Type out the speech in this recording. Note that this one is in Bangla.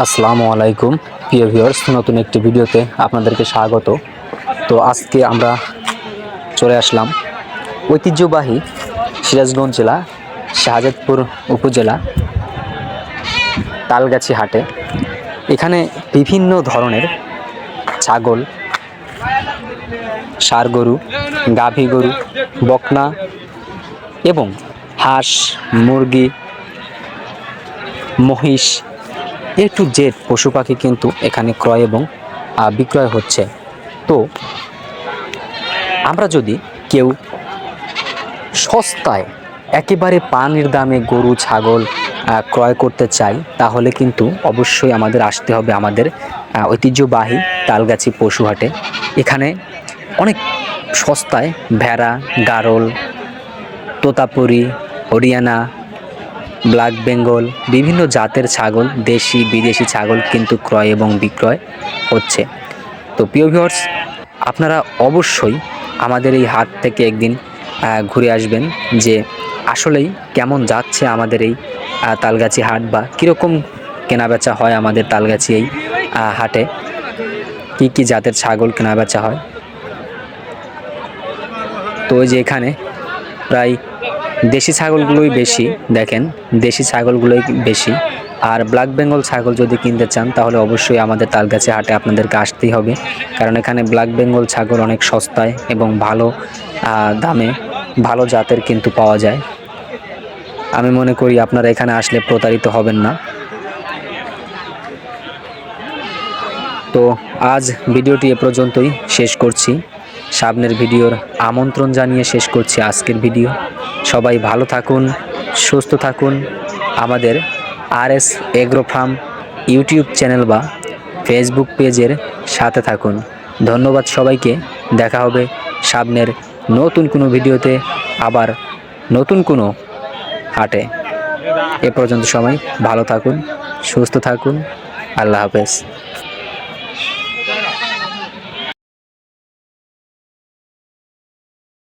আসসালামু আলাইকুম। প্রিয় ভিউয়ার্স, নতুন একটি ভিডিওতে আপনাদেরকে স্বাগত। তো আজকে আমরা চলে আসলাম ঐতিহ্যবাহী সিরাজগঞ্জ জেলা, শাহজাদপুর উপজেলা, তালগাছি হাটে। এখানে বিভিন্ন ধরনের ছাগল, ষাঁড় গরু, গাভী গরু, বকনা এবং হাঁস, মুরগি, মহিষ এ টু জেড পশু পাখি কিন্তু এখানে ক্রয় এবং বিক্রয় হচ্ছে। তো, আমরা যদি কেউ সস্তায় একেবারে পানির দামে গরু, ছাগল ক্রয় করতে চাই, তাহলে কিন্তু অবশ্যই আমাদের আসতে হবে আমাদের ঐতিহ্যবাহী তালগাছি পশু হাটে এখানে অনেক সস্তায় ভেড়া, গারল, তোতাপুরি, হরিয়ানা ব্ল্যাক বেঙ্গল, বিভিন্ন জাতের ছাগল, দেশি, বিদেশি ছাগল কিন্তু ক্রয় এবং বিক্রয় হচ্ছে। তো প্রিয় ভিউয়ার্স আপনারা অবশ্যই আমাদের এই হাট থেকে একদিন ঘুরে আসবেন যে আসলেই কেমন যাচ্ছে আমাদের এই তালগাছি হাট বা কীরকম কেনাবেচা হয় আমাদের তালগাছি এই হাটে। কী কী জাতের ছাগল কেনাবেচা হয়? তো যে এখানে প্রায় দেশি ছাগলগুলোই বেশি, দেখেন, দেশি ছাগলগুলোই বেশি। আর ব্ল্যাক বেঙ্গল ছাগল যদি কিনতে চান, তাহলে অবশ্যই আমাদের তালগাছি হাটে আপনাদেরকে আসতেই হবে। কারণ এখানে ব্ল্যাক বেঙ্গল ছাগল অনেক সস্তায় এবং ভালো দামে ভালো জাতের কিন্তু পাওয়া যায়। আমি মনে করি আপনারা এখানে আসলে প্রতারিত হবেন না। তো আজ ভিডিওটি এ পর্যন্তই শেষ করছি। সামনের ভিডিওর আমন্ত্রণ জানিয়ে শেষ করছি আজকের ভিডিও। সবাই ভালো থাকুন, সুস্থ থাকুন। আমাদের R S agro farm YouTube channel বা ফেসবুক পেজের সাথে থাকুন। ধন্যবাদ সবাইকে। দেখা হবে সামনের নতুন কোনো ভিডিওতে, আবার নতুন কোনো হাটে। এ পর্যন্ত সবাই ভালো থাকুন, সুস্থ থাকুন। আল্লাহ হাফেজ।